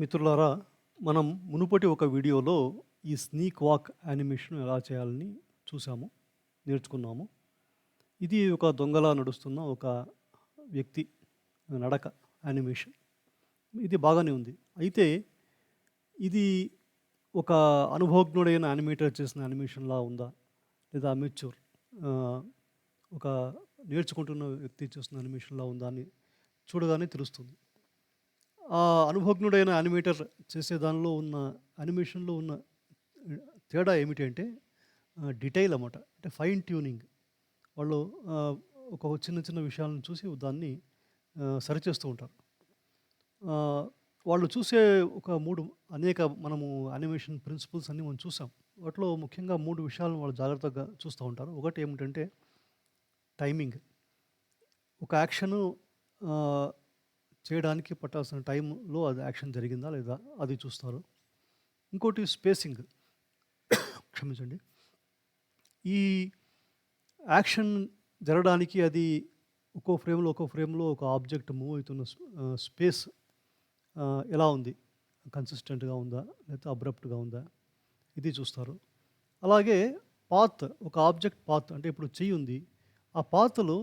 మిత్రులారా మనం మునుపటి ఒక వీడియోలో ఈ స్నీక్ వాక్ యానిమేషన్ ఎలా చేయాలని చూసాము నేర్చుకున్నాము. ఇది ఒక దొంగలా నడుస్తున్న ఒక వ్యక్తి నడక యానిమేషన్. ఇది బాగానే ఉంది. అయితే ఇది ఒక అనుభవజ్ఞుడైన యానిమేటర్ చేసిన యానిమేషన్లా ఉందా? లేదా అమెచ్యూర్ ఒక నేర్చుకుంటున్న వ్యక్తి చేసిన యానిమేషన్లా ఉందా అని చూడగానే తెలుస్తుంది. ఆ అనుభవజ్ఞుడైన యానిమేటర్ చేసే దానిలో ఉన్న యానిమేషన్లో ఉన్న తేడా ఏమిటంటే డీటెయిల్ అన్నమాట. అంటే ఫైన్ ట్యూనింగ్. వాళ్ళు ఒక చిన్న చిన్న విషయాలను చూసి దాన్ని సరిచేస్తూ ఉంటారు. వాళ్ళు చూసే ఒక మూడు అనేక మనము యానిమేషన్ ప్రిన్సిపల్స్ అన్నీ మనం చూసాం. వాటిలో ముఖ్యంగా మూడు విషయాలను వాళ్ళు జాగ్రత్తగా చూస్తూ ఉంటారు. ఒకటి ఏమిటంటే టైమింగ్. ఒక యాక్షను చేయడానికి పట్టాల్సిన టైంలో అది యాక్షన్ జరిగిందా లేదా అది చూస్తారు. ఇంకోటి స్పేసింగ్ క్షమించండి. ఈ యాక్షన్ జరగడానికి అది ఒక్కో ఫ్రేమ్లో ఒక్కో ఫ్రేమ్లో ఒక ఆబ్జెక్ట్ మూవ్ అవుతున్న స్పేస్ ఎలా ఉంది? కన్సిస్టెంట్గా ఉందా? లేకపోతే అబ్రప్ట్గా ఉందా? ఇది చూస్తారు. అలాగే పాత్ ఒక ఆబ్జెక్ట్ పాత్ అంటే ఇప్పుడు చెయ్యి ఉంది. ఆ పాత్లో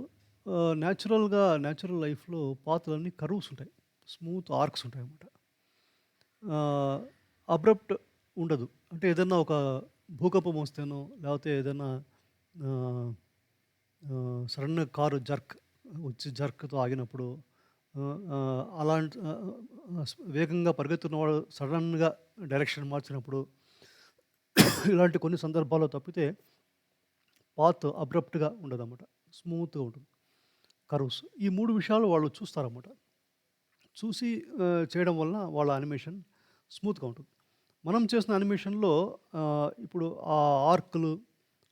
న్యాచురల్గా న్యాచురల్ లైఫ్లో పాత్రలన్నీ కర్వ్స్ ఉంటాయి. స్మూత్ ఆర్క్స్ ఉంటాయి అన్నమాట. అబ్రప్ట్ ఉండదు. అంటే ఏదైనా ఒక భూకంపం వస్తేనో లేకపోతే ఏదైనా సడన్గా కారు జర్క్ వచ్చి జర్క్తో ఆగినప్పుడు అలాంటి వేగంగా పరిగెత్తున్న వేగంగా సడన్గా డైరెక్షన్ మార్చినప్పుడు ఇలాంటి కొన్ని సందర్భాల్లో తప్పితే పాత్ అబ్రప్ట్గా ఉండదు అన్నమాట స్మూత్గా ఉంటుంది. కర్వ్స్. ఈ మూడు విషయాలు వాళ్ళు చూస్తారన్నమాట. చూసి చేయడం వలన వాళ్ళ అనిమేషన్ స్మూత్గా ఉంటుంది. మనం చేసిన అనిమేషన్లో ఇప్పుడు ఆ ఆర్క్లు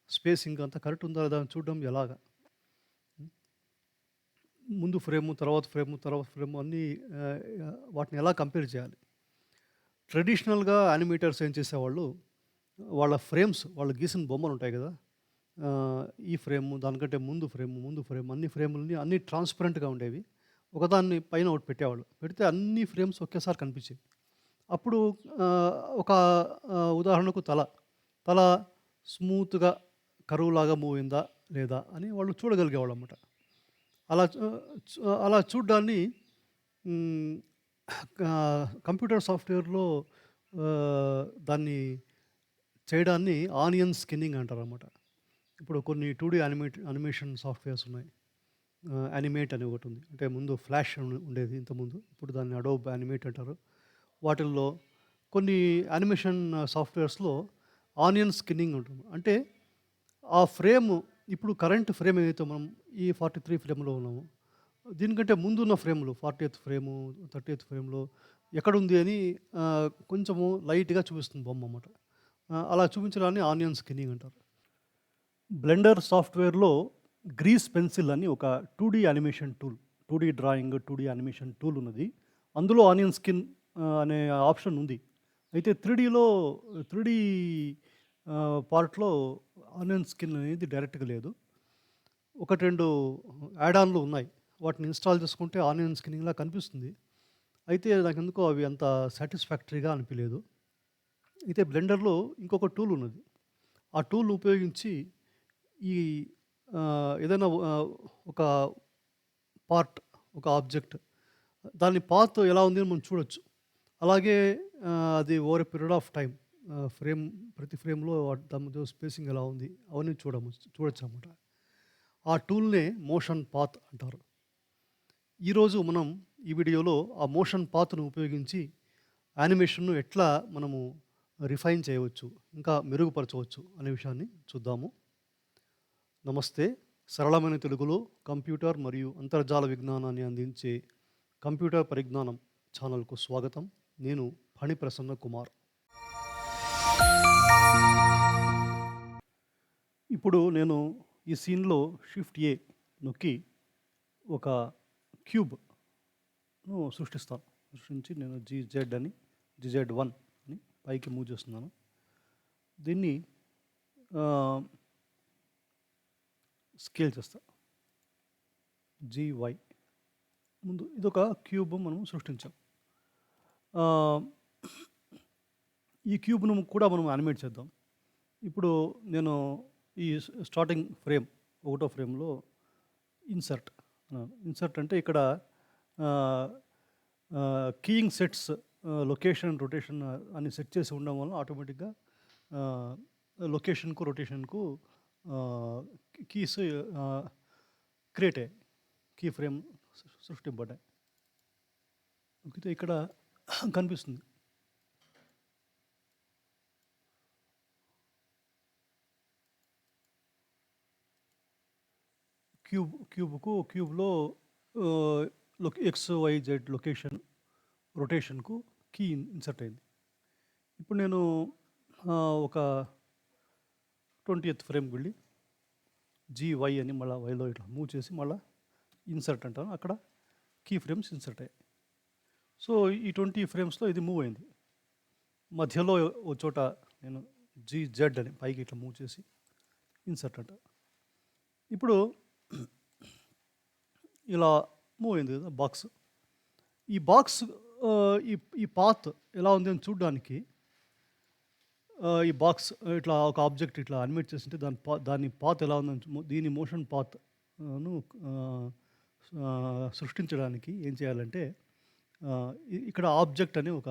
స్పేసింగ్ అంతా కరెక్ట్ ఉందా లేదా అని చూడడం ఎలాగా? ముందు ఫ్రేము తర్వాత ఫ్రేము తర్వాత ఫ్రేము అన్నీ వాటిని ఎలా కంపేర్ చేయాలి? ట్రెడిషనల్గా యానిమేటర్స్ ఏం చేసేవాళ్ళు? వాళ్ళ ఫ్రేమ్స్ వాళ్ళు గీసిన బొమ్మలు ఉంటాయి కదా? ఈ ఫ్రేమ్ దానికంటే ముందు ఫ్రేమ్ ముందు ఫ్రేమ్ అన్ని ఫ్రేములని అన్ని ట్రాన్స్పరెంట్గా ఉండేవి. ఒకదాన్ని పైన ఒకటి పెట్టేవాళ్ళు. పెడితే అన్ని ఫ్రేమ్స్ ఒకేసారి కనిపించేవి. అప్పుడు ఒక ఉదాహరణకు తల. తల స్మూత్గా కరువులాగా మూవ్ అయిందా లేదా అని వాళ్ళు చూడగలిగేవాళ్ళు అనమాట అలా చూ- అలా చూడ్డాన్ని కంప్యూటర్ సాఫ్ట్వేర్లో దాన్ని చేయడాన్ని ఆనియన్ స్కిన్నింగ్ అంటారు అనమాట ఇప్పుడు కొన్ని two D animate animation softwares ఉన్నాయి. యానిమేట్ అని ఒకటి ఉంది. అంటే ముందు ఫ్లాష్ ఉండేది ఇంతకుముందు. ఇప్పుడు దాన్ని అడోబ్ యానిమేట్ అంటారు. వాటిల్లో కొన్ని యానిమేషన్ సాఫ్ట్వేర్స్లో ఆనియన్ స్కిన్నింగ్ ఉంటుంది. అంటే ఆ ఫ్రేమ్ ఇప్పుడు కరెంట్ ఫ్రేమ్ ఏదైతే మనం ఈ ఫార్టీ త్రీ ఫ్రేమ్లో ఉన్నాము దీనికంటే ముందున్న ఫ్రేమ్లు forty eighth frame thirty eighth ఫ్రేమ్లో ఎక్కడుంది అని కొంచెము లైట్గా చూపిస్తుంది బొమ్మ అన్నమాట. అలా చూపించడాన్ని ఆనియన్ స్కిన్నింగ్ అంటారు. బ్లెండర్ సాఫ్ట్వేర్లో గ్రీస్ పెన్సిల్ అని ఒక two D animation tool two D drawing two D animation tool ఉన్నది. అందులో ఆనియన్ స్కిన్ అనే ఆప్షన్ ఉంది. అయితే త్రీ డీలో త్రీ డీ పార్ట్లో ఆనియన్ స్కిన్ అనేది డైరెక్ట్గా లేదు. ఒకటి రెండు యాడాన్లు ఉన్నాయి. వాటిని ఇన్స్టాల్ చేసుకుంటే ఆనియన్ స్కిన్నింగ్లా కనిపిస్తుంది. అయితే నాకు ఎందుకో అవి అంత సాటిస్ఫాక్టరీగా అనిపించలేదు అయితే బ్లెండర్లో ఇంకొక టూల్ ఉన్నది. ఆ టూల్ ఉపయోగించి ఈ ఏదైనా ఒక పార్ట్ ఒక ఆబ్జెక్ట్ దాని పాత్ ఎలా ఉంది అని మనం చూడొచ్చు. అలాగే అది over a period of time frame ప్రతి ఫ్రేమ్లో దాని మధ్య స్పేసింగ్ ఎలా ఉంది అవన్నీ చూడము చూడొచ్చు అన్నమాట. ఆ టూల్నే మోషన్ పాత్ అంటారు. ఈరోజు మనం ఈ వీడియోలో ఆ మోషన్ పాత్ను ఉపయోగించి యానిమేషన్ను ఎట్లా మనము రిఫైన్ చేయవచ్చు ఇంకా మెరుగుపరచవచ్చు అనే విషయాన్ని చూద్దాము. నమస్తే. సరళమైన తెలుగులో కంప్యూటర్ మరియు అంతర్జాల విజ్ఞానాన్ని అందించే కంప్యూటర్ పరిజ్ఞానం ఛానల్కు స్వాగతం. నేను ఫణి ప్రసన్న కుమార్. ఇప్పుడు నేను ఈ సీన్లో షిఫ్ట్ ఏ నొక్కి ఒక క్యూబ్ను సృష్టిస్తాను. సృష్టించి నేను జీజెడ్ అని జీజెడ్ వన్ అని పైకి మూవ్ చేస్తున్నాను. దీన్ని స్కేల్ చేస్తా. జీవై ముందు ఇదొక క్యూబ్ మనం సృష్టించాం. ఈ క్యూబ్‌ను కూడా మనం యానిమేట్ చేద్దాం. ఇప్పుడు నేను ఈ స్టార్టింగ్ ఫ్రేమ్ ఒకటో ఫ్రేమ్‌లో ఇన్సర్ట్ ఇన్సర్ట్ అంటే ఇక్కడ కీయింగ్ సెట్స్ లొకేషన్, రొటేషన్ అని సెట్ చేసి ఉండడం వల్ల ఆటోమేటిక్‌గా లొకేషన్‌కు, రొటేషన్‌కు కీస్ క్రియేట్ అయ్యాయి. కీ ఫ్రేమ్ సృష్టింపడ్డాయి ఓకే ఇక్కడ కనిపిస్తుంది. క్యూబ్ క్యూబ్‌కు క్యూబ్‌లో ఎక్స్, వై, జెడ్ లొకేషన్, రొటేషన్‌కు కీ ఇన్సర్ట్ అయింది. ఇప్పుడు నేను ఒక ట్వంటీ ఎయిత్ ఫ్రేమ్‌కి వెళ్ళి జీవై అని మళ్ళీ వైలో ఇట్లా మూవ్ చేసి మళ్ళీ ఇన్సర్ట్ అంటాను. అక్కడ కీ ఫ్రేమ్స్ ఇన్సర్ట్ అయ్యాయి. సో, ఈ 20 ఫ్రేమ్స్‌లో ఇది మూవ్ అయింది. మధ్యలో ఓ చోట నేను జీ, జెడ్ అని పైకి ఇట్లా మూవ్ చేసి ఇన్సర్ట్ అంట. ఇప్పుడు ఇలా మూవ్ అయింది కదా బాక్స్. ఈ బాక్స్ ఈ ఈ పాత్ ఎలా ఉంది అని చూడ్డానికి ఈ బాక్స్ ఇట్లా ఒక ఆబ్జెక్ట్ ఇట్లా యానిమేట్ చేసింటే దాని పా దాని పాత్ ఎలా ఉందని దీని మోషన్ పాత్ను సృష్టించడానికి ఏం చేయాలంటే ఇక్కడ ఆబ్జెక్ట్ అనే ఒక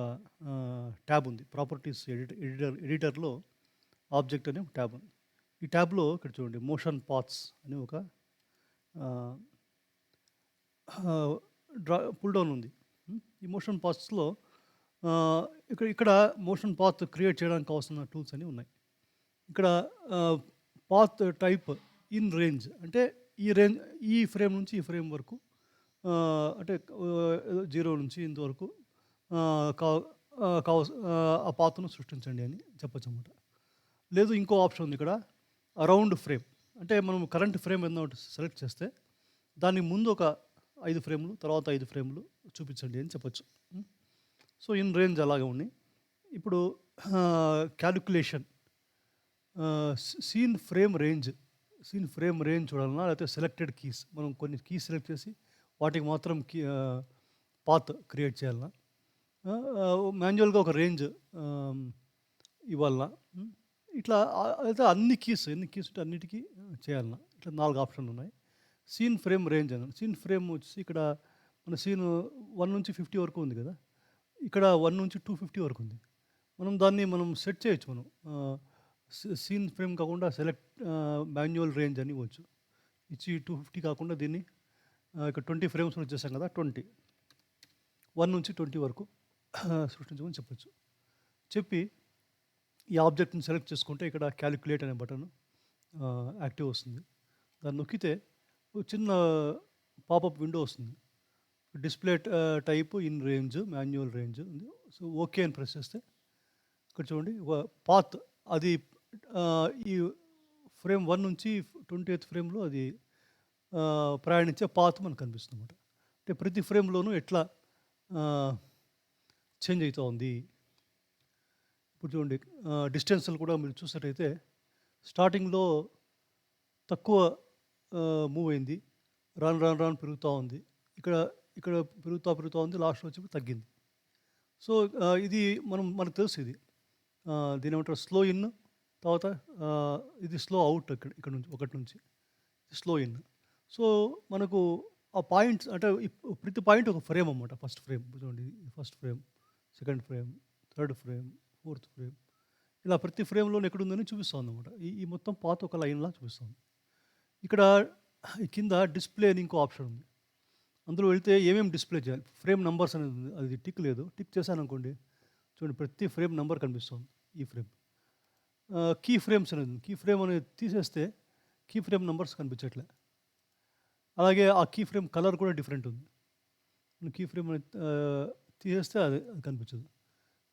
ట్యాబ్ ఉంది. ప్రాపర్టీస్ ఎడిట్ ఎడిటర్ ఎడిటర్‌లో ఆబ్జెక్ట్ అనే ఒక ట్యాబ్ ఉంది. ఈ ట్యాబ్‌లో ఇక్కడ చూడండి మోషన్ పాత్స్ అని ఒక డ్రా పుల్ డౌన్ ఉంది. ఈ మోషన్ పాత్స్‌లో ఇక్కడ ఇక్కడ మోషన్ పాత్ క్రియేట్ చేయడానికి కావాల్సిన టూల్స్ అన్నీ ఉన్నాయి. ఇక్కడ పాత్ టైప్ ఇన్ రేంజ్ అంటే ఈ రేంజ్ ఈ ఫ్రేమ్ నుంచి ఈ ఫ్రేమ్ వరకు అంటే జీరో నుంచి ఇంతవరకు కా కావ ఆ పాత్రను సృష్టించండి అని చెప్పొచ్చనమాట. లేదు ఇంకో ఆప్షన్ ఉంది ఇక్కడ అరౌండ్ ఫ్రేమ్. అంటే మనం కరెంట్ ఫ్రేమ్ ఏదైనా ఒకటి సెలెక్ట్ చేస్తే దానికి ముందు ఒక ఐదు ఫ్రేమ్‌లు, తర్వాత ఐదు ఫ్రేమ్‌లు చూపించండి అని చెప్పొచ్చు. సో, ఇన్ రేంజ్ అలాగే ఉన్నాయి. ఇప్పుడు calculation scene frame range, scene frame range చూడాలన్నా లేకపోతే సెలెక్టెడ్ కీస్ మనం కొన్ని కీస్ సెలెక్ట్ చేసి వాటికి మాత్రం కీ పాత్ క్రియేట్ చేయాలన్నా మాన్యువల్‌గా ఒక రేంజ్ ఇవ్వాలన్నా ఇట్లా అయితే అన్ని కీస్ ఎన్ని కీస్ ఉంటే అన్నిటికి చేయాలన్నా ఇట్లా నాలుగు ఆప్షన్‌లు ఉన్నాయి. సీన్ ఫ్రేమ్ రేంజ్ అని. సీన్ ఫ్రేమ్ వచ్చేసి ఇక్కడ మన సీన్ వన్ నుంచి 50 వరకు ఉంది కదా! ఇక్కడ వన్ నుంచి 250 వరకు ఉంది. మనం దాన్ని మనం సెట్ చేయొచ్చు మనం. సీన్ ఫ్రేమ్ కాకుండా సెలెక్ట్ మాన్యువల్ రేంజ్ అని ఇవ్వచ్చు. ఇచ్చి 250 కాకుండా దీన్ని ఇక్కడ 20 ఫ్రేమ్స్ వచ్చేసాం కదా! 20 1 నుంచి 20 వరకు సృష్టించమని చెప్పచ్చు చెప్పి ఈ ఆబ్జెక్ట్‌ని సెలెక్ట్ చేసుకుంటే ఇక్కడ క్యాలిక్యులేట్ అనే బటన్ యాక్టివ్ వస్తుంది. దాన్ని నొక్కితే చిన్న పాపప్ విండో వస్తుంది. Display type in range, manual range ఉంది. సో, ఓకే అని ప్రెస్ చేస్తే ఇక్కడ చూడండి ఒక పాత్ అది ఈ ఫ్రేమ్ వన్ నుంచి 20థ్ ఫ్రేమ్‌లో అది ప్రయాణించే పాత్ మనకు కనిపిస్తుంది అనమాట అంటే ప్రతి ఫ్రేమ్‌లోనూ ఎట్లా చేంజ్ అవుతూ ఉంది. ఇప్పుడు చూడండి డిస్టెన్స్‌లు కూడా మీరు చూసినట్టయితే స్టార్టింగ్‌లో తక్కువ మూవ్ అయింది. రాను రాను రాను పెరుగుతూ ఉంది. ఇక్కడ ఇక్కడ పెరుగుతూ పెరుగుతూ ఉంది. లాస్ట్ వచ్చేప్పుడు తగ్గింది. సో, ఇది మనం మనకు తెలుసు ఇది. దీని ఏమంటారు స్లో ఇన్ తర్వాత ఇది స్లో అవుట్ ఇక్కడ ఇక్కడ నుంచి ఒకటి నుంచి. Slow in. సో, మనకు ఆ పాయింట్స్ అంటే ప్రతి పాయింట్ ఒక ఫ్రేమ్ అనమాట ఫస్ట్ ఫ్రేమ్ చూడండి first frame, second frame, third frame, fourth frame ఇలా ప్రతి ఫ్రేమ్‌లోను ఎక్కడుందని చూపిస్తోందన్నమాట. ఈ ఈ మొత్తం పాత ఒక లైన్‌లా చూపిస్తోంది. ఇక్కడ కింద డిస్‌ప్లే అని ఇంకో ఆప్షన్ ఉంది. అందులో వెళ్తే ఏమేమి డిస్‌ప్లే చేయాలి? ఫ్రేమ్ నంబర్స్ అనేది ఉంది. అది టిక్ లేదు. టిక్ చేశాననుకోండి చూడండి ప్రతి ఫ్రేమ్ నంబర్ కనిపిస్తుంది ఈ ఫ్రేమ్. కీ ఫ్రేమ్స్ అనేది కీ ఫ్రేమ్ అనేది తీసేస్తే కీ ఫ్రేమ్ నంబర్స్ కనిపించట్లే. అలాగే ఆ కీ ఫ్రేమ్ కలర్ కూడా డిఫరెంట్ ఉంది. కీ ఫ్రేమ్ అనేది తీసేస్తే అది అది కనిపించదు.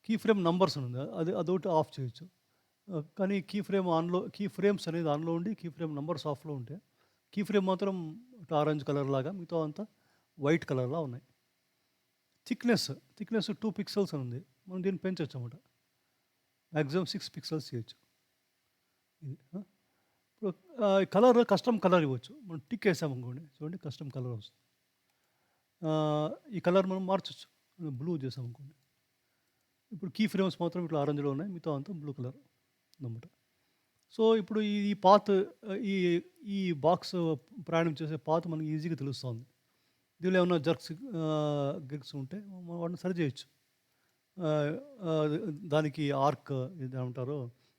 కీ ఫ్రేమ్ నంబర్స్ అని ఉంది. అది అదొకటి ఆఫ్ చేయొచ్చు. కానీ కీ ఫ్రేమ్ ఆన్‌లో కీ ఫ్రేమ్స్ అనేది ఆన్‌లో ఉండి కీ ఫ్రేమ్ నంబర్స్ ఆఫ్‌లో ఉంటే కీ ఫ్రేమ్ మాత్రం ఆరెంజ్ కలర్ లాగా మిగతావంతా వైట్ కలర్లో ఉన్నాయి. థిక్‌నెస్, థిక్‌నెస్ టూ పిక్సెల్స్ అని ఉంది. మనం దీన్ని పెంచవచ్చు అనమాట మ్యాక్సిమం సిక్స్ పిక్సెల్స్ చేయొచ్చు. ఇది. ఇప్పుడు కలర్ కస్టమ్ కలర్ ఇవ్వచ్చు. మనం టిక్ వేసామనుకోండి చూడండి కస్టమ్ కలర్ వస్తుంది. ఈ కలర్ మనం మార్చచ్చు బ్లూ చేసామనుకోండి. ఇప్పుడు కీ ఫ్రేమ్స్ మాత్రం ఇట్లా ఆరెంజ్లో ఉన్నాయి మిగతా అంతా బ్లూ కలర్ అనమాట సో ఇప్పుడు ఈ ఈ పాత్ ఈ ఈ బాక్స్ ప్రయాణం చేసే పాత్ మనకి ఈజీగా తెలుస్తుంది దీనిలో ఏమైనా జర్క్స్ గిర్క్స్ ఉంటే వాటిని సరి చేయొచ్చు. దానికి ఆర్క్ ఇది ఏమంటారో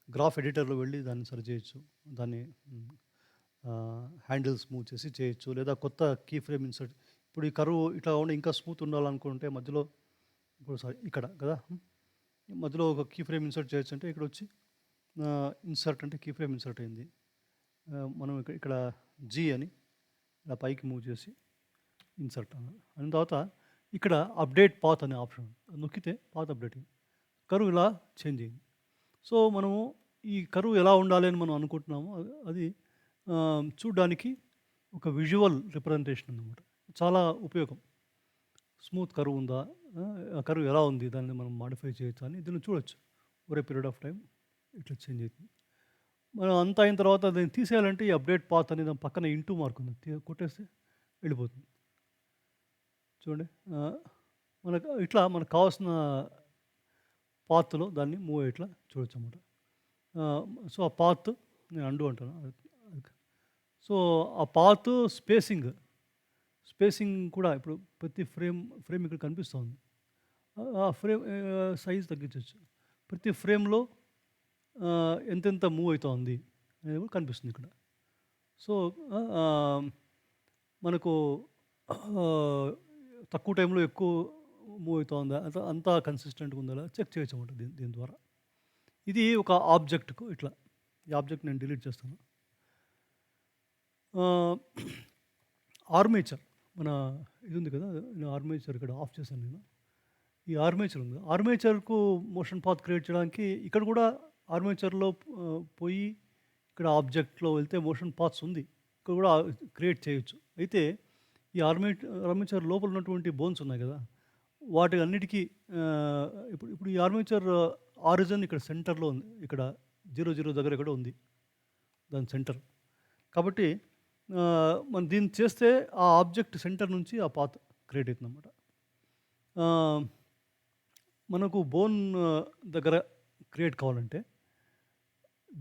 గ్రాఫ్ ఎడిటర్లో వెళ్ళి దాన్ని సరి చేయొచ్చు. దాన్ని హ్యాండిల్స్ మూవ్ చేసి చేయొచ్చు. లేదా కొత్త కీ ఫ్రేమ్ ఇన్సర్ట్ ఇప్పుడు ఈ కరువు ఇట్లా ఉండి ఇంకా స్మూత్ ఉండాలనుకుంటే మధ్యలో ఇప్పుడు సారీ ఇక్కడ కదా మధ్యలో ఒక కీ ఫ్రేమ్ ఇన్సర్ట్ చేయొచ్చు అంటే ఇక్కడ వచ్చి ఇన్సర్ట్ అంటే కీ ఫ్రేమ్ ఇన్సర్ట్ అయింది. మనం ఇక్కడ ఇక్కడ జీ అని ఇలా పైకి మూవ్ చేసి ఇన్సర్ట్ అని అయిన తర్వాత ఇక్కడ అప్డేట్ పాత్ అనే ఆప్షన్ నొక్కితే పాత్ అప్డేట్ కరువు ఇలా చేంజ్ అయింది. సో మనము ఈ కరువు ఎలా ఉండాలి అని మనం అనుకుంటున్నాము అది- చూడడానికి ఒక విజువల్ రిప్రజెంటేషన్ అన్నమాట. చాలా ఉపయోగం. స్మూత్ కరువు ఉందా? కరువు ఎలా ఉంది? దాన్ని మనం మాడిఫై చేయొచ్చు అని దీన్ని చూడొచ్చు. ఒరే పీరియడ్ ఆఫ్ టైం ఇట్లా చేంజ్ అవుతుంది. మనం అంత అయిన తర్వాత దాన్ని తీసేయాలంటే ఈ అప్డేట్ పాత్ అనేది దాని పక్కన ఇంటూ మార్క్ ఉంది. కొట్టేస్తే వెళ్ళిపోతుంది. చూడండి. మనకు ఇట్లా మనకు కావాల్సిన పాత్లో దాన్ని మూవ్ ఇట్లా చూడొచ్చు అన్నమాట. సో ఆ పాత్ నేను అండు అంటాను. సో ఆ పాత్ స్పేసింగ్ స్పేసింగ్ కూడా ఇప్పుడు ప్రతి ఫ్రేమ్ ఫ్రేమ్ ఇక్కడ కనిపిస్తుంది ఆ- ఫ్రేమ్ సైజ్ తగ్గించవచ్చు ప్రతి ఫ్రేమ్లో ఎంతెంత మూవ్ అవుతోంది అనేది కూడా కనిపిస్తుంది ఇక్కడ. సో మనకు తక్కువ టైంలో ఎక్కువ మూవ్ అవుతుందా? అంత అంతా కన్సిస్టెంట్గా ఉందా? చెక్ చేయొచ్చు అన్నమాట దీని దీని ద్వారా. ఇది ఒక ఆబ్జెక్ట్కు ఇట్లా. ఈ ఆబ్జెక్ట్ నేను డిలీట్ చేస్తాను. ఆర్మేచర్ మన ఇది ఉంది కదా? నేను ఆర్మేచర్ ఇక్కడ ఆఫ్ చేశాను నేను. ఈ ఆర్మేచర్ ఉంది. ఆర్మేచర్కు మోషన్ పాత్ క్రియేట్ చేయడానికి ఇక్కడ కూడా ఆర్మేచర్లో పోయి ఇక్కడ ఆబ్జెక్ట్లో వెళ్తే మోషన్ పాత్స్ ఉంది. ఇక్కడ కూడా క్రియేట్ చేయొచ్చు. అయితే ఈ ఆర్మీ ఆర్మేచర్ లోపల ఉన్నటువంటి బోన్స్ ఉన్నాయి కదా వాటి అన్నిటికీ ఇప్పుడు ఇప్పుడు ఈ ఆర్మేచర్ ఆరిజన్ ఇక్కడ సెంటర్లో ఉంది. ఇక్కడ జీరో జీరో దగ్గర ఇక్కడ ఉంది. దాని సెంటర్ కాబట్టి మనం దీన్ని చేస్తే ఆ ఆబ్జెక్ట్ సెంటర్ నుంచి ఆ పాత్ క్రియేట్ అవుతుంది అనమాట మనకు బోన్ దగ్గర క్రియేట్ కావాలంటే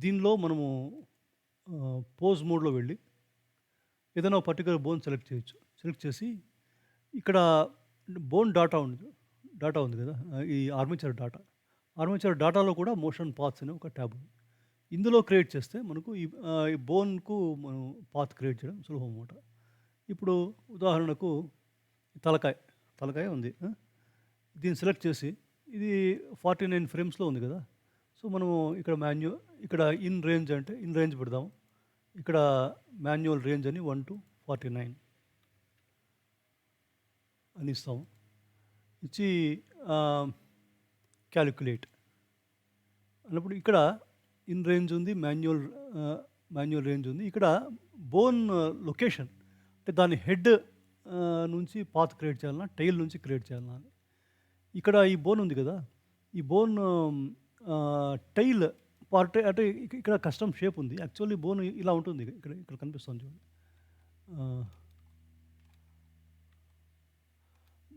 దీనిలో మనము పోజ్ మోడ్లో వెళ్ళి ఏదైనా ఒక పర్టికులర్ బోన్ సెలెక్ట్ చేయొచ్చు. సెలెక్ట్ చేసి ఇక్కడ బోన్ డాటా ఉంది డాటా ఉంది కదా ఈ ఆర్మేచర్ డాటా. ఆర్మేచర్ డాటాలో కూడా మోషన్ పాత్స్ అనే ఒక ట్యాబ్ ఉంది. ఇందులో క్రియేట్ చేస్తే మనకు ఈ బోన్కు మనం పాత్ క్రియేట్ చేయడం సులభం అన్నమాట. ఇప్పుడు ఉదాహరణకు తలకాయ తలకాయ ఉంది దీన్ని సెలెక్ట్ చేసి ఇది ఫార్టీ నైన్ ఫ్రేమ్స్లో ఉంది కదా సో మనము ఇక్కడ మాన్యు ఇక్కడ ఇన్ రేంజ్ అంటే ఇన్ రేంజ్ పెడదాం ఇక్కడ మాన్యువల్ రేంజ్ అని వన్ టు ఫార్టీ నైన్. అని ఇస్తాం ఇచ్చి క్యాలిక్యులేట్ అన్నప్పుడు ఇక్కడ ఇన్ రేంజ్ ఉంది మాన్యువల్ మాన్యువల్ రేంజ్ ఉంది. ఇక్కడ బోన్ లొకేషన్ అంటే దాని హెడ్ నుంచి పాత్ క్రియేట్ చేయాలన్నా టైల్ నుంచి క్రియేట్ చేయాలన్నా అని. ఇక్కడ ఈ బోన్ ఉంది కదా ఈ బోన్ టైల్ పార్ట్ అంటే ఇక్కడ కస్టమ్ షేప్ ఉంది. యాక్చువల్లీ బోన్ ఇలా ఉంటుంది ఇక్కడ ఇక్కడ కనిపిస్తుంది చూడండి ఆ,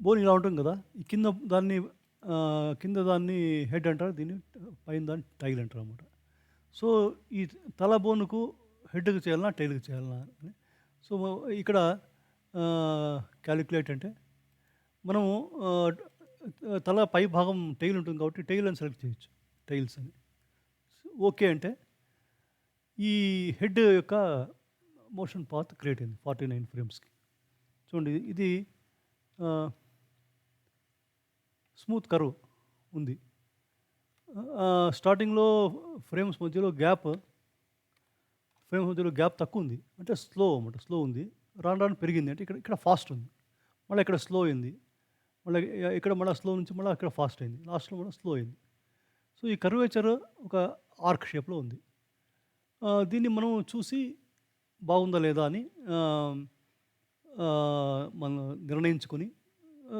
బోన్ ఇలా ఉంటుంది కదా. ఈ కింద దాన్ని కింద దాన్ని హెడ్ అంటారు దీన్ని పైన దాన్ని టైల్ అంటారు అనమాట సో ఈ తల బోనుకు హెడ్కి చేయాలన్నా టైల్కి చేయాలన్నా. అని సో ఇక్కడ క్యాలిక్యులేట్ అంటే మనము తల పై భాగం టైల్ ఉంటుంది కాబట్టి టైల్ అని సెలెక్ట్ చేయొచ్చు టైల్స్ అని. ఓకే అంటే ఈ హెడ్ యొక్క మోషన్ పాత్ క్రియేట్ అయింది ఫార్టీ నైన్ ఫ్రేమ్స్కి. చూడండి ఇది స్మూత్ కరువు ఉంది. స్టార్టింగ్లో ఫ్రేమ్స్ మధ్యలో గ్యాప్ ఫ్రేమ్స్ మధ్యలో గ్యాప్ తక్కువ ఉంది. అంటే స్లో అన్నమాట స్లో ఉంది. రాను రాను పెరిగింది. అంటే ఇక్కడ ఇక్కడ ఫాస్ట్ ఉంది. మళ్ళీ ఇక్కడ స్లో అయింది. మళ్ళీ ఇక్కడ మళ్ళీ స్లో నుంచి మళ్ళీ అక్కడ ఫాస్ట్ అయింది. లాస్ట్లో మళ్ళీ స్లో అయింది. సో ఈ కర్వేచర్ ఒక ఆర్క్ షేప్లో ఉంది. దీన్ని మనం చూసి బాగుందా లేదా అని మనం నిర్ణయించుకొని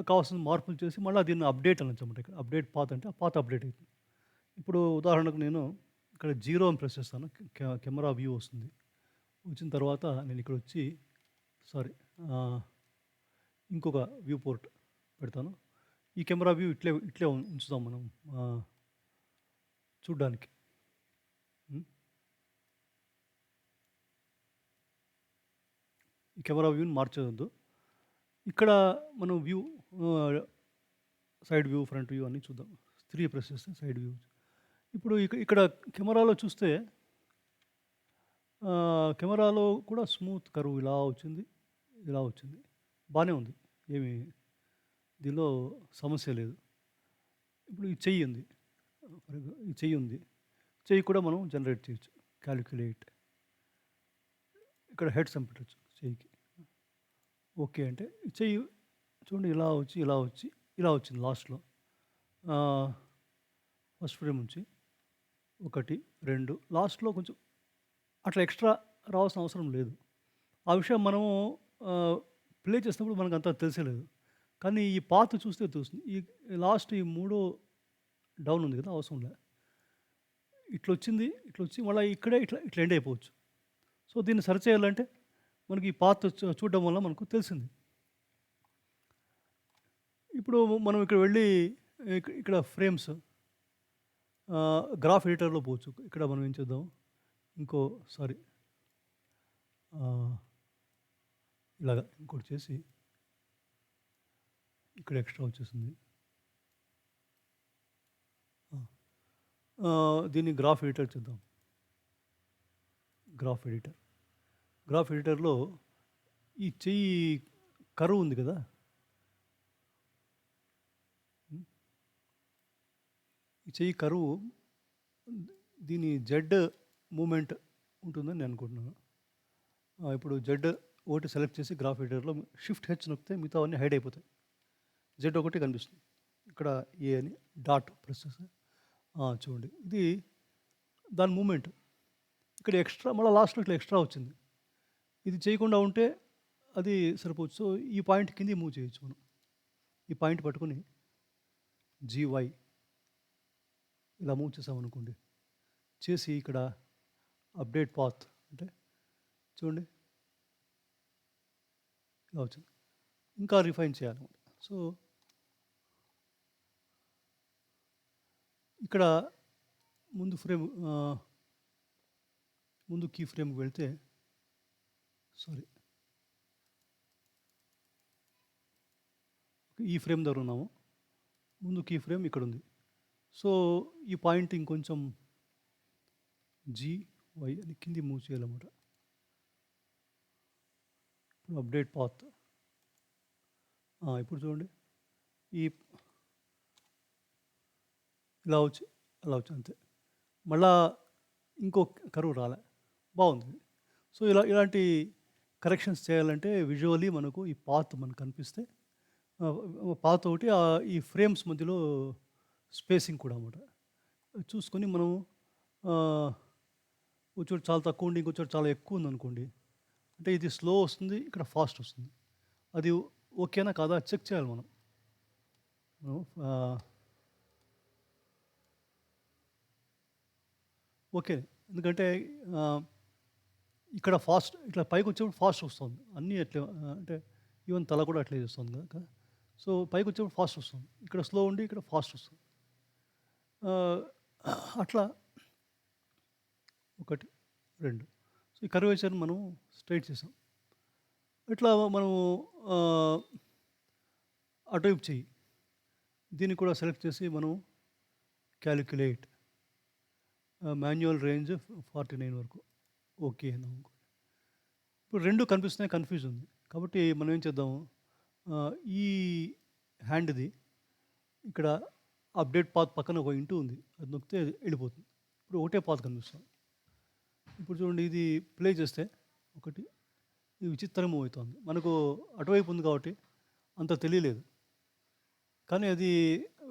కావాల్సిన మార్పులు చేసి మళ్ళీ దీన్ని అప్డేట్ అనొచ్చు ఇక్కడ. అప్డేట్ పాత అంటే ఆ అప్డేట్ అవుతుంది ఇప్పుడు ఉదాహరణకు నేను ఇక్కడ జీరో అని ప్రెస్ చేస్తాను. కె- కెమెరా వ్యూ వస్తుంది. వచ్చిన తర్వాత నేను ఇక్కడ వచ్చి సారీ ఇంకొక వ్యూ పోర్ట్ పెడతాను. ఈ కెమెరా వ్యూ ఇట్లే ఇట్లే ఉంచుతాం ఉంచుదాం మనం చూడ్డానికి. ఈ కెమెరా వ్యూని మార్చవద్దు ఇక్కడ మనం view side view front view అన్నీ చూద్దాం. త్రీ ప్రెస్ చేస్తే సైడ్ వ్యూ. ఇప్పుడు ఇక- ఇక్కడ కెమెరాలో చూస్తే కెమెరాలో కూడా స్మూత్ కరువు ఇలా వచ్చింది ఇలా వచ్చింది. బాగానే ఉంది. ఏమి దీనిలో సమస్య లేదు. ఇప్పుడు ఈ చెయ్యి ఉంది. ఈ చెయ్యి ఉంది. చెయ్యి కూడా మనం జనరేట్ చేయొచ్చు. క్యాలిక్యులేట్. ఇక్కడ హెడ్ సంపెట్టచ్చు చెయ్యికి. ఓకే అంటే ఈ చెయ్యి చూడండి ఇలా వచ్చి ఇలా వచ్చి ఇలా వచ్చింది లాస్ట్లో. ఫస్ట్ ఫ్రేమ్ నుంచి ఒకటి రెండు లాస్ట్లో కొంచెం అట్లా ఎక్స్ట్రా రావాల్సిన అవసరం లేదు. ఆ విషయం మనము ప్లే చేసినప్పుడు మనకు అంత తెలిసేలేదు. కానీ ఈ పాత చూస్తే తెలుస్తుంది. ఈ లాస్ట్ ఈ మూడో డౌన్ ఉంది కదా అవసరం లే. ఇట్లా వచ్చింది ఇట్లా వచ్చి మళ్ళీ ఇక్కడే ఇట్లా ఇట్లా ఎండ్ అయిపోవచ్చు. సో దీన్ని సరిచేయాలంటే మనకి ఈ పాత చూడడం వల్ల మనకు తెలిసింది. ఇప్పుడు మనం ఇక్కడ వెళ్ళి ఇక్కడ ఫ్రేమ్స్ గ్రాఫ్ ఎడిటర్లో పోవచ్చు. ఇక్కడ మనం ఏం చేద్దాం? ఇంకో సారీ ఇలాగా ఇంకోటి చేసి ఇక్కడ ఎక్స్ట్రా వచ్చేసింది. దీన్ని గ్రాఫ్ ఎడిటర్ చేద్దాం. Graph editor. గ్రాఫ్ ఎడిటర్లో ఈ చెయ్యి కరువు ఉంది కదా? ఈ చెయ్యి కరువు దీని జెడ్ మూమెంట్ ఉంటుందని నేను అనుకుంటున్నాను. ఇప్పుడు జెడ్ ఒకటి సెలెక్ట్ చేసి గ్రాఫ్ ఎడిటర్లో షిఫ్ట్ హెచ్ నొక్కితే మిగతా అన్నీ హైడ్ అయిపోతాయి. జెడ్ ఒకటి కనిపిస్తుంది. ఇక్కడ ఏ అని డాట్ ప్రెస్ చూడండి. ఇది దాని మూమెంట్. ఇక్కడ ఎక్స్ట్రా మళ్ళీ లాస్ట్లో ఇట్లా ఎక్స్ట్రా వచ్చింది. ఇది చేయకుండా ఉంటే అది సరిపోవచ్చు సో ఈ పాయింట్ కింద మూవ్ చేయొచ్చు మనం. ఈ పాయింట్ పట్టుకొని జీవై ఇలా మూవ్ చేసామనుకోండి చేసి ఇక్కడ అప్డేట్ పాత్ అంటే చూడండి ఇలా వచ్చింది. ఇంకా రిఫైన్ చేయాలన్నమాట. సో ఇక్కడ ముందు ఫ్రేమ్ ముందు కీ ఫ్రేమ్కి వెళ్తే సారీ ఈ ఫ్రేమ్ దగ్గర ఉన్నాము. ముందు కీ ఫ్రేమ్ ఇక్కడ ఉంది సో ఈ పాయింట్ ఇంకొంచెం జీ వై అని కింది మూవ్ చేయాలన్నమాట. ఇప్పుడు అప్డేట్ పాత్. ఇప్పుడు చూడండి. ఈ ఇలా వచ్చి అలా వచ్చి అంతే. మళ్ళా ఇంకో కరువు రాలే. బాగుంది. సో ఇలా ఇలాంటి కరెక్షన్స్ చేయాలంటే విజువలీ మనకు ఈ పాత్ మనకు కనిపిస్తే పాత ఒకటి ఆ ఈ ఫ్రేమ్స్ మధ్యలో స్పేసింగ్ కూడా అన్నమాట. చూసుకొని మనం చోటు చాలా తక్కువ ఉండి ఇంకో చాలా ఎక్కువ ఉంది అనుకోండి అంటే ఇది స్లో వస్తుంది ఇక్కడ ఫాస్ట్ వస్తుంది. అది ఓకేనా కాదా చెక్ చేయాలి మనం. ఓకే ఎందుకంటే ఇక్కడ ఫాస్ట్ ఇట్లా పైకి వచ్చేప్పుడు ఫాస్ట్ వస్తుంది. అన్నీ అట్లే అంటే ఈవెన్ తల కూడా అట్లే చేస్తుంది కదా సో పైకి వచ్చేప్పుడు ఫాస్ట్ వస్తుంది. ఇక్కడ స్లో ఉండి ఇక్కడ ఫాస్ట్ వస్తుంది. అట్లా ఒకటి రెండు. సో ఈ కర్వేచర్ని మనం స్ట్రైట్ చేసాం. ఇట్లా మనము అటైప్ అటువైపు చెయ్యి. దీన్ని కూడా సెలెక్ట్ చేసి మనం calculate. Manual range forty nine వరకు. ఓకే అన్నాం ఇప్పుడు రెండు కనిపిస్తున్నాయి కన్ఫ్యూజ్ ఉంది. కాబట్టి మనం ఏం చేద్దాము ఈ హ్యాండ్ది ఇక్కడ అప్డేట్ పాత్ పక్కన ఒక ఇంటూ ఉంది. అది నొక్కితే వెళ్ళిపోతుంది. ఇప్పుడు ఒకటే పాత్ కనిపిస్తుంది. ఇప్పుడు చూడండి ఇది ప్లే చేస్తే ఒకటి ఇది విచిత్రం మూవ్ అవుతుంది. మనకు అటువైపు ఉంది కాబట్టి అంత తెలియలేదు. కానీ అది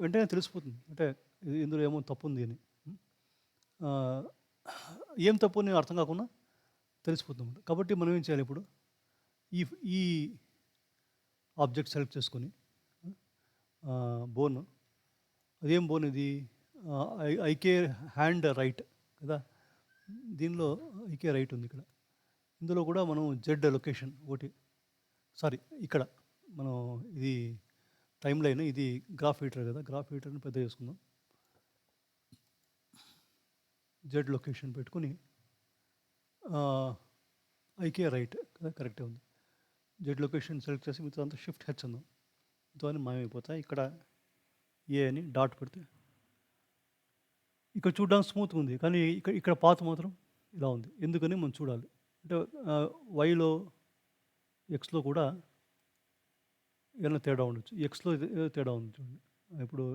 వెంటనే తెలిసిపోతుంది. అంటే ఇది ఇందులో ఏమో తప్పు ఉంది అని ఏం తప్పు అని అర్థం కాకుండా తెలిసిపోతుంది కాబట్టి మనం ఏం చేయాలి ఇప్పుడు? ఈ ఈ ఆబ్జెక్ట్ సెలెక్ట్ చేసుకొని బోన్ అదేం పోనిది? ఐ ఐకే హ్యాండ్ రైట్ కదా? దీనిలో ఐకే రైట్ ఉంది ఇక్కడ. ఇందులో కూడా మనం జెడ్ లొకేషన్ ఒకటి సారీ ఇక్కడ మనం ఇది టైం లైన్ ఇది గ్రాఫ్ హీటర్ కదా? గ్రాఫ్ హీటర్ని పెద్ద చేసుకుందాం. జెడ్ లొకేషన్ పెట్టుకుని ఐకే రైట్ కదా? కరెక్టే ఉంది. జెడ్ లొకేషన్ సెలెక్ట్ చేసి మీతో అంతా షిఫ్ట్ హెచ్ అందాం. దాన్ని మాయమైపోతాయి. ఇక్కడ ఏ అని డాట్ పెడితే ఇక్కడ చూడడానికి స్మూత్గా ఉంది. కానీ ఇక్కడ ఇక్కడ పాత మాత్రం ఇలా ఉంది. ఎందుకని మనం చూడాలి. అంటే వైలో ఎక్స్లో కూడా ఏమైనా తేడా ఉండొచ్చు. ఎక్స్లో తేడా ఉంది చూడండి. ఇప్పుడు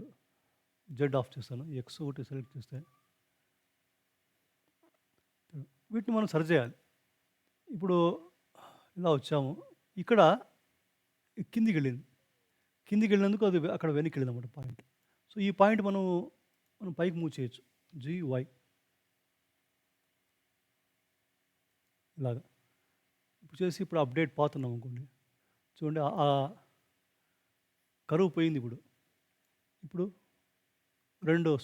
జెడ్ ఆఫ్ చేస్తాను. ఎక్స్ ఒకటి సెలెక్ట్ చేస్తే వీటిని మనం సరి చేయాలి. ఇప్పుడు ఇలా వచ్చాము. ఇక్కడ కిందికి వెళ్ళింది. కిందికి వెళ్ళినందుకు అది అక్కడ వెనక్కి వెళ్ళిందన్నమాట పాయింట్. సో ఈ పాయింట్ మనం మనం పైకి మూవ్ చేయొచ్చు. జీ ఇలాగా. ఇప్పుడు చేసి ఇప్పుడు అప్డేట్ పోతున్నాం అనుకోండి. చూడండి ఆ- కరువు పోయింది ఇప్పుడు. ఇప్పుడు రెండో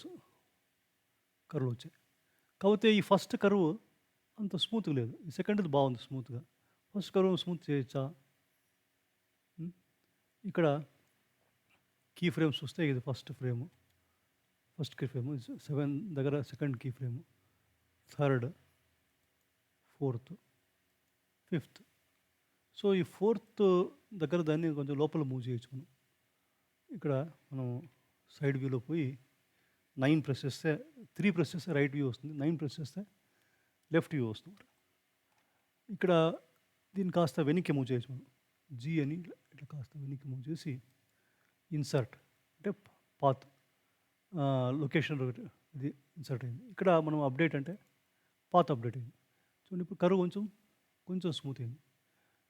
కరువులు వచ్చాయి. కాకపోతే ఈ ఫస్ట్ కరువు అంత స్మూత్గా లేదు. ఈ సెకండ్ది బాగుంది స్మూత్గా. ఫస్ట్ కరువు స్మూత్ చేయొచ్చా? ఇక్కడ కీ ఫ్రేమ్స్ వస్తే ఇది first frame. First key frame. Seven దగ్గర second key frame. Third fourth fifth. So ఈ ఫోర్త్ దగ్గర దాన్ని కొంచెం లోపల మూవ్ చేయొచ్చు మనం. ఇక్కడ మనం సైడ్ వ్యూలో పోయి నైన్ ప్రెస్ చేస్తే త్రీ ప్రెస్ చేస్తే రైట్ వ్యూ వస్తుంది. నైన్ ప్రెస్ చేస్తే లెఫ్ట్ వ్యూ వస్తుంది ఇక్కడ దీన్ని కాస్త వెనక్కి మూవ్ చేయొచ్చు మనం. జీ అని ఇట్లా ఇట్లా కాస్త వెనక్కి మూవ్ చేసి ఇన్సర్ట్ అంటే పాత్ లొకేషన్ ఇది ఇన్సర్ట్ అయింది. ఇక్కడ మనం అప్డేట్ అంటే పాత్ అప్డేట్ అయింది. చూడండి ఇప్పుడు కరువు కొంచెం కొంచెం స్మూత్ అయింది.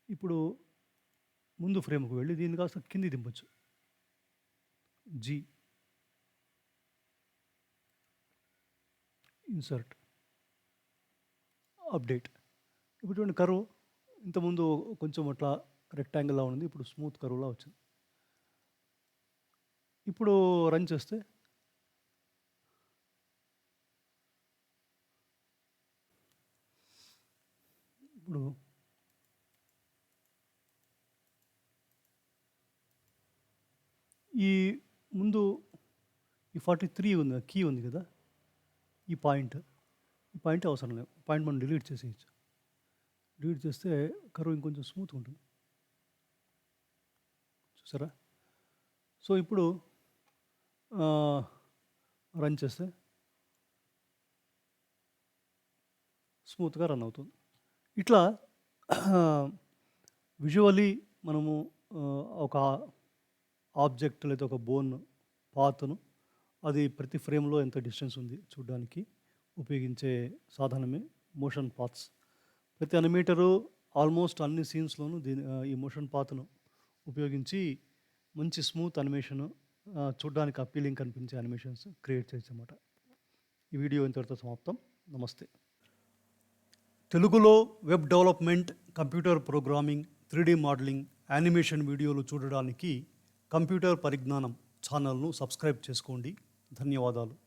ఇప్పుడు ముందు ఫ్రేమ్కి వెళ్ళి దీన్ని కాస్త కింది దింపచ్చు. జీ. ఇన్సర్ట్. అప్డేట్. ఇప్పుడు చూడండి కరువు ఇంతకుముందు కొంచెం అట్లా రెక్టాంగిల్లా ఉంది ఇప్పుడు స్మూత్ కరువులా వచ్చింది. ఇప్పుడు రన్ చేస్తే? ఇప్పుడు ఈ ముందు ఈ ఫార్టీ త్రీ ఉంది కీ ఉంది కదా ఈ పాయింట్ ఈ పాయింట్ అవసరం లేదు. పాయింట్ మనం డిలీట్ చేసేయచ్చు. డిలీట్ చేస్తే కరువు ఇంకొంచెం స్మూత్ ఉంటుంది. చూసారా? సో ఇప్పుడు రన్ చేస్తే స్మూత్గా రన్ అవుతుంది. ఇట్లా విజువలీ మనము ఒక ఆబ్జెక్ట్ లేదా ఒక బోన్ పాత్ను అది ప్రతి ఫ్రేమ్లో ఎంత డిస్టెన్స్ ఉంది చూడడానికి ఉపయోగించే సాధనమే మోషన్ పాత్స్ ప్రతి అనిమీటరు ఆల్మోస్ట్ అన్ని సీన్స్లోనూ దీని ఈ మోషన్ పాత్ను ఉపయోగించి మంచి స్మూత్ అనిమేషన్ చూడడానికి అప్పీలింగ్ కనిపించే అనిమేషన్స్ క్రియేట్ చేయొచ్చు ఈ వీడియో ఇంతటితో సమాప్తం. నమస్తే. తెలుగులో web development computer programming three modelling animation వీడియోలు చూడడానికి కంప్యూటర్ పరిజ్ఞానం ఛానల్ను సబ్స్క్రైబ్ చేసుకోండి. ధన్యవాదాలు.